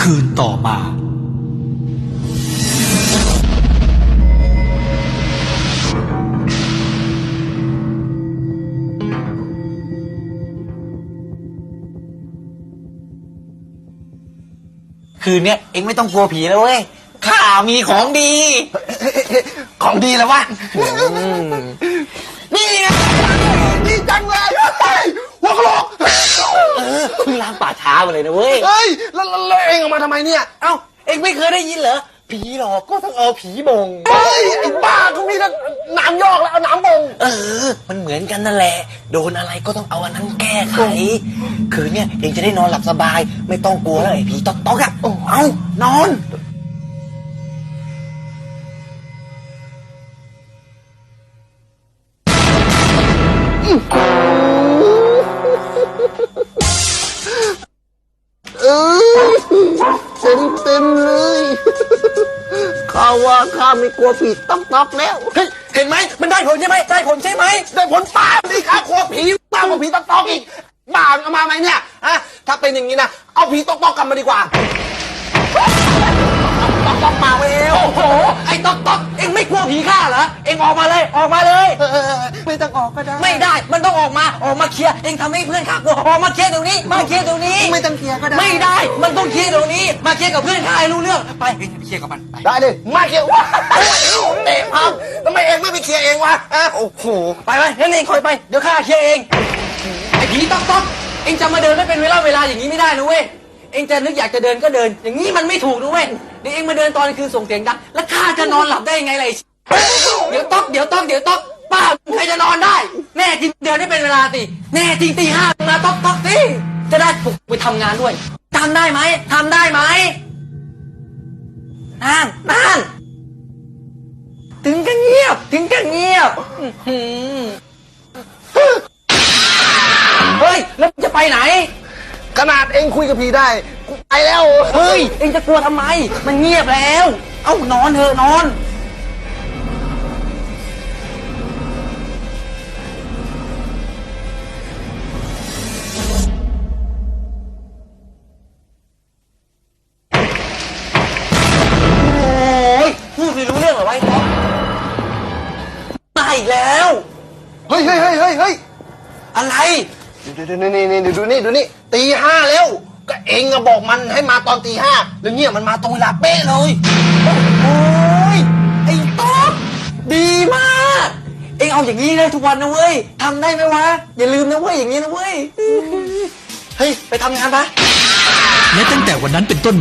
คืนต่อมา คืนเนี้ยเองไม่ต้องกลัวผีแล้วเว้ยข้ามีของดี ของดีแล้ววะ งล้างป่าช้ามาเลยนะเว้ย เฮ้ยแล้วแล้วแล้วเองออกมาทำไมเนี่ย เอ้า เองไม่เคยได้ยินเหรอ ผีหลอกก็ต้องเอาผีบง เฮ้ยไอ้บ้าก็มีทั้งน้ำยอกแล้วเอาน้ำบง เออ มันเหมือนกันนั่นแหละ โดนอะไรก็ต้องเอาอันนั้นแก้ไข คืนเนี้ยเองจะได้นอนหลับสบาย ไม่ต้องกลัวแล้วไอ้ผีต๊อกต๊อกอะ เอานอน ข้าว่าข้าไม่กลัวผีต้องตอกแล้ว เฮ้ยเห็นไหมมันได้ผลใช่ไหมได้ผลใช่ไหมได้ผลป้าดิข้ากลัวผีมากกว่าผีต้องตอกอีกบ้าเอามาไหมเนี่ยฮะถ้าเป็นอย่างนี้นะเอาผีต้องตอกกันมาดีกว่าตอกตอกมาเวลโอ้โหไอ้ต๊อกต๊อกเองไม่กลัวผีข้าเหรอเองออกมาเลยออกมาเลยเออไม่ต้องออกก็ได้ ไม่ได้ มันต้องออกมา ออกมาเคลียร์ เองทำให้เพื่อนข้ากลัวออกมาเคลียร์ตรงนี้ มาเคลียร์ตรงนี้ ไม่ต้องเคลียร์ก็ได้ ไม่ได้ มันต้องเคลียร์ตรงนี้ มาเคลียร์กับเพื่อนข้าให้รู้เรื่อง ไปเองไปเคลียร์กับมัน ไป ได้เลยมาเคลียร์วะเตะพังทำไมเองไม่ไปเคลียร์เองวะอะโอ้โห ไปไปงั้นเองคอยไป เดี๋ยวข้าเคลียร์เอง ไอ้ผีต๊อกต๊อกเองจะมาเดินไม่เป็นเวลาเวลาอย่างนี้ไม่ได้นะเว้ย เองจะนึกอยากจะเดินก็เดิน อย่างนี้มันไม่ถูกนะเว้ย เดี๋ยวเองมาเดินตอนกลางคืนส่งเสียงดัง แล้วข้าจะนอนหลับได้ยังไงล่ะไอ้เดี๋ยวต๊อก เดี๋ยวต๊อก เดี๋ยวต๊อก ป้าใครจะนอนได้ แน่จริงเดินได้เป็นเวลาสิแน่จริงตีห้ามาต๊อกต๊อกสิจะได้ปลุกไปทำงานด้วยทำได้ไหมทำได้ไหมนั่นนั่นถึงกันเงียบ ถึงกันเงียบอื้อหือเฮ้ยแล้วมึงจะไปไหน ขนาดเองคุยกับผีได้กูไปแล้ว เฮ้ย เองจะกลัวทำไม มันเงียบแล้ว เอ้านอนเถอะนอน ฮ้ยเฮ้ยเฮ้ยเฮ้ยเฮ้ยอะไรดูดูนี่นี่ดูนี่ดูนี่ตีห้าแล้ว ก็เองอะบอกมันให้มาตอนตีห้าแล้วเนี่ยมันมาตรงเวลาเป๊ะเลยโอ้ยไอ้ต๊อกดีมาก เองเอาอย่างนี้ได้ทุกวันนะเว้ยทำได้ไหมวะ อย่าลืมนะเว้ยอย่างนี้นะเว้ย เฮ้ย ไปทำงานปะ และตั้งแต่วันนั้นเป็นต้น